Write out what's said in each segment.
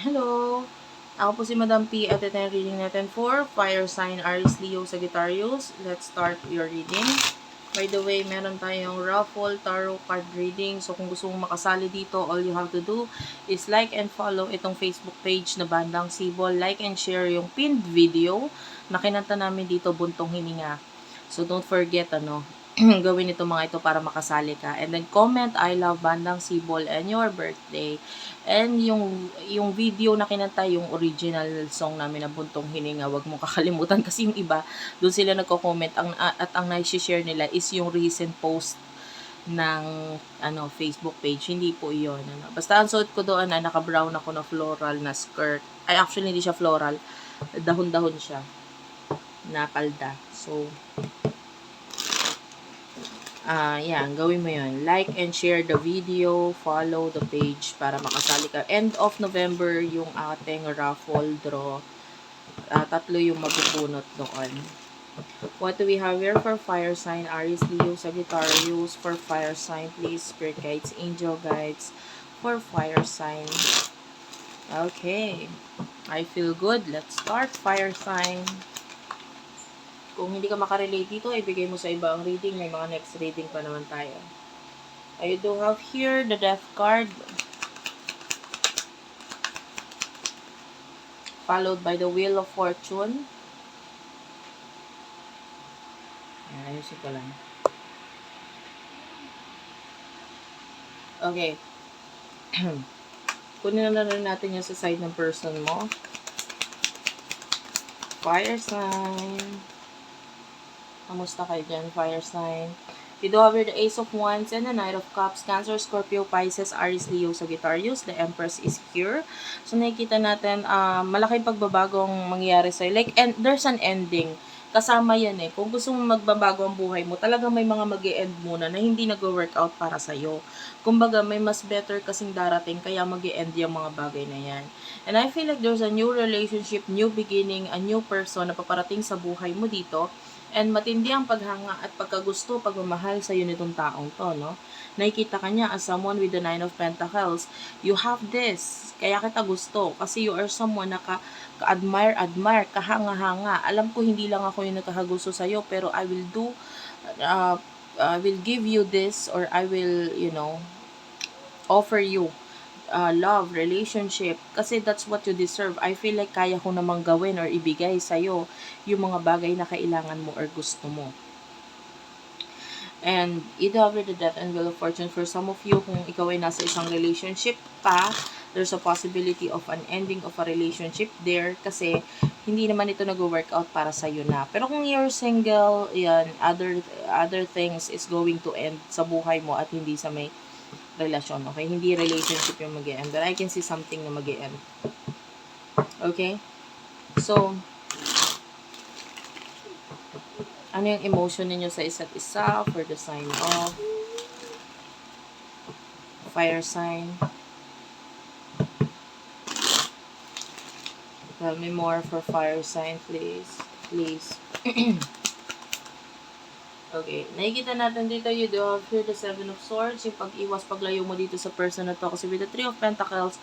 Hello! Ako po si Madam P at ito yung reading natin for Fire Sign Aries Leo Sagittarius. Let's start your reading. By the way, meron tayong raffle tarot card reading. So kung gusto mong makasali dito, all you have to do is like and follow itong Facebook page na Bandang Sibol. Like and share yung pinned video na kinanta namin dito, Buntong Hininga. So don't forget, ano, gawin ito mga ito para makasali ka. And then comment, I love Bandang Sibol and your birthday. And yung, yung video na kinanta, yung original song namin na Buntong Hininga, wag mo kakalimutan kasi yung iba, doon sila nagko-comment ang, at ang nai-share nila is yung recent post ng ano Facebook page. Hindi po iyon. Ano. Basta ang suot ko doon ay naka-brown ako na floral na skirt. Ay, actually hindi siya floral. Dahon-dahon siya. Na palda. So, Ah, yan, gawin mo 'yon. Like and share the video, follow the page para makasali ka. End of November yung ating raffle draw. Ah, tatlo yung mabubunot doon. What do we have here for fire sign? Aries, Leo, Sagittarius. For fire sign, please. Spirit guides, angel guides. For fire sign. Okay. I feel good. Let's start. Fire sign. Kung hindi ka makarelate dito, ibigay mo sa iba ang reading. May mga next reading pa naman tayo. I do have here the death card. Followed by the wheel of fortune. Ayan, ayusin ko lang. Okay. Kunin na rin natin yung sa side ng person mo. Fire sign. Kamusta kayo dyan, fire sign? We do have the Ace of Wands and the Knight of Cups, Cancer, Scorpio, Pisces, Aries, Leo, Sagittarius. The Empress is here. So, nakikita natin, uh, malaking pagbabagong mangyayari sa'yo. Like, and there's an ending. Kasama yan eh. Kung gusto mo magbabago ang buhay mo, talaga may mga mag end muna na hindi nag-workout para sa'yo. Kumbaga, may mas better kasing darating, kaya mag end yung mga bagay na yan. And I feel like there's a new relationship, new beginning, a new person na paparating sa buhay mo dito And matindi ang paghanga at pagkagusto, pagmamahal sa iyo nitong taong to, no? Nakikita ka niya as someone with the Nine of Pentacles. You have this. Kaya kita gusto. Kasi you are someone na ka, ka-admire, admire, kahanga-hanga. Alam ko hindi lang ako yung nagkakagusto sa iyo, pero I will do, uh, I will give you this or I will, you know, offer you uh, love, relationship, kasi that's what you deserve. I feel like kaya ko namang gawin or ibigay sa'yo yung mga bagay na kailangan mo or gusto mo. And either over the death and wheel of fortune for some of you, kung ikaw ay nasa isang relationship pa, there's a possibility of an ending of a relationship there kasi hindi naman ito nag-work out para sa iyo na. Pero kung you're single, yan, other other things is going to end sa buhay mo at hindi sa may relasyon, okay? Hindi relationship yung mag end But I can see something na mag end Okay? So, ano yung emotion ninyo sa isa't isa for the sign of fire sign? Tell me more for fire sign, please. Please. Okay. Nakikita natin dito, you do have here the Seven of Swords, yung pag-iwas, paglayo mo dito sa person na to. Kasi with the Three of Pentacles,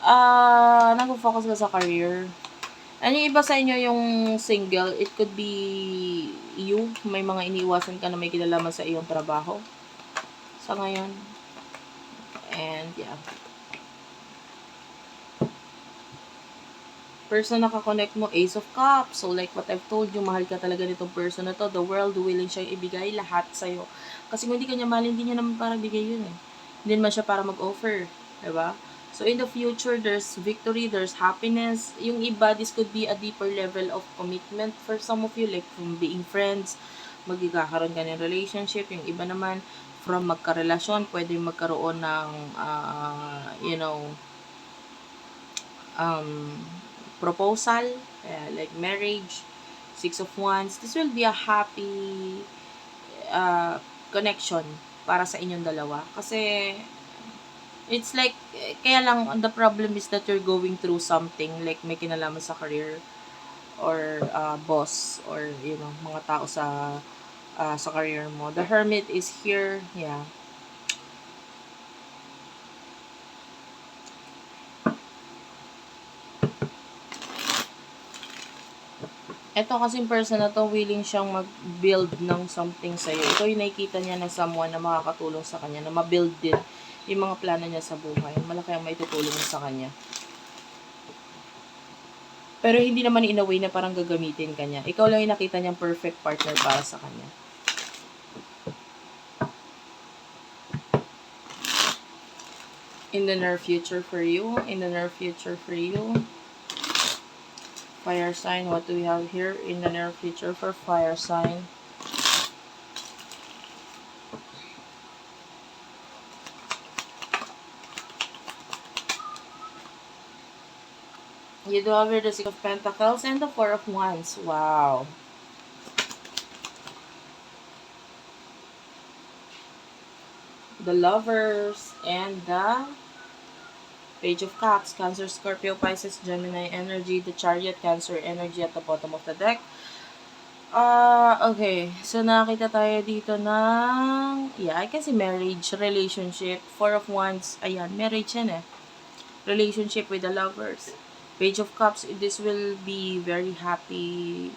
ah, uh, nag-focus ka sa career. Ano yung iba sa inyo yung single, it could be you, may mga iniiwasan ka na may kinalaman sa iyong trabaho. Sa ngayon. And, yeah. Person na kakonect mo, Ace of Cups. So, like what I've told you, mahal ka talaga nitong person na to. The world willing siyang ibigay lahat sa'yo. Kasi kung hindi ka niya mahal, hindi niya naman para bigay yun eh. Hindi naman siya para mag-offer. Diba? So, in the future, there's victory, there's happiness. Yung iba, this could be a deeper level of commitment for some of you, like from being friends, magkakaroon ka ng relationship. Yung iba naman, from magkarelasyon, pwede magkaroon ng, uh, you know, um, proposal, uh, like marriage, six of wands. This will be a happy uh, connection para sa inyong dalawa. Kasi, it's like, kaya lang, the problem is that you're going through something, like may kinalaman sa career, or uh, boss, or, you know, mga tao sa, uh, sa career mo. The hermit is here, yeah. Ito kasing person na to, willing siyang mag-build ng something sa'yo. Ito yung nakikita niya na someone na makakatulong sa kanya, na ma-build din yung mga plano niya sa buhay. Malaki ang may tutulong sa kanya. Pero hindi naman in a way na parang gagamitin ka niya. Ikaw lang yung nakita niyang perfect partner para sa kanya. In the near future for you, in the near future for you. Fire sign, what do we have here in the near future for fire sign? You do have here the Six of Pentacles and the Four of Wands. Wow. The Lovers and the Page of Cups, Cancer, Scorpio, Pisces, Gemini energy, the Chariot, Cancer energy at the bottom of the deck. Ah, okay. So, nakita tayo dito ng, yeah, I can see marriage, relationship, Four of Wands, ayan, marriage yan eh. Relationship with the lovers. Page of Cups, this will be very happy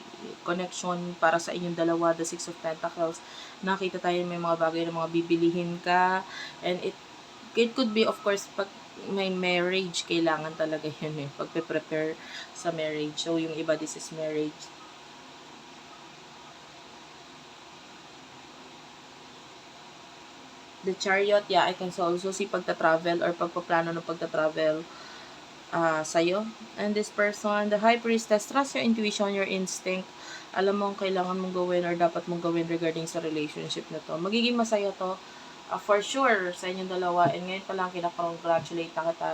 connection para sa inyong dalawa, the Six of Pentacles. Nakita tayo may mga bagay na mga bibilihin ka, and it, it could be, of course, pag may marriage, kailangan talaga yun eh, pagpe-prepare sa marriage. So, yung iba, this is marriage. The chariot, yeah, I can also see pagta-travel or pagpaplano ng pagta-travel uh, sa'yo. And this person, the high priestess, trust your intuition, your instinct. Alam mo ang kailangan mong gawin or dapat mong gawin regarding sa relationship na to. Magiging masaya to uh, for sure sa inyong dalawa. And ngayon pa lang kinakongratulate na kita.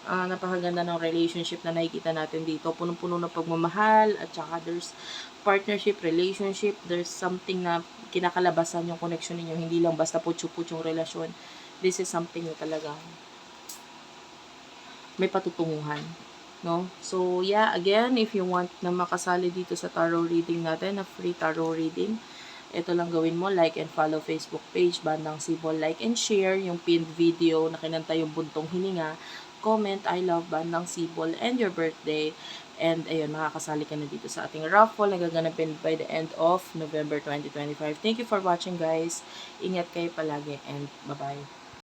Uh, napakaganda ng relationship na nakikita natin dito. Punong-puno ng pagmamahal at saka there's partnership, relationship. There's something na kinakalabasan yung connection ninyo. Hindi lang basta putyo-putyong relasyon. This is something na talagang may patutunguhan. No? So, yeah, again, if you want na makasali dito sa tarot reading natin, na free tarot reading, ito lang gawin mo, like and follow Facebook page, Bandang Sibol, like and share yung pinned video na kinanta yung buntong hininga, comment, I love Bandang Sibol, and your birthday. And ayun, makakasali ka na dito sa ating raffle na gaganapin by the end of November 2025. Thank you for watching guys. Ingat kayo palagi and bye-bye.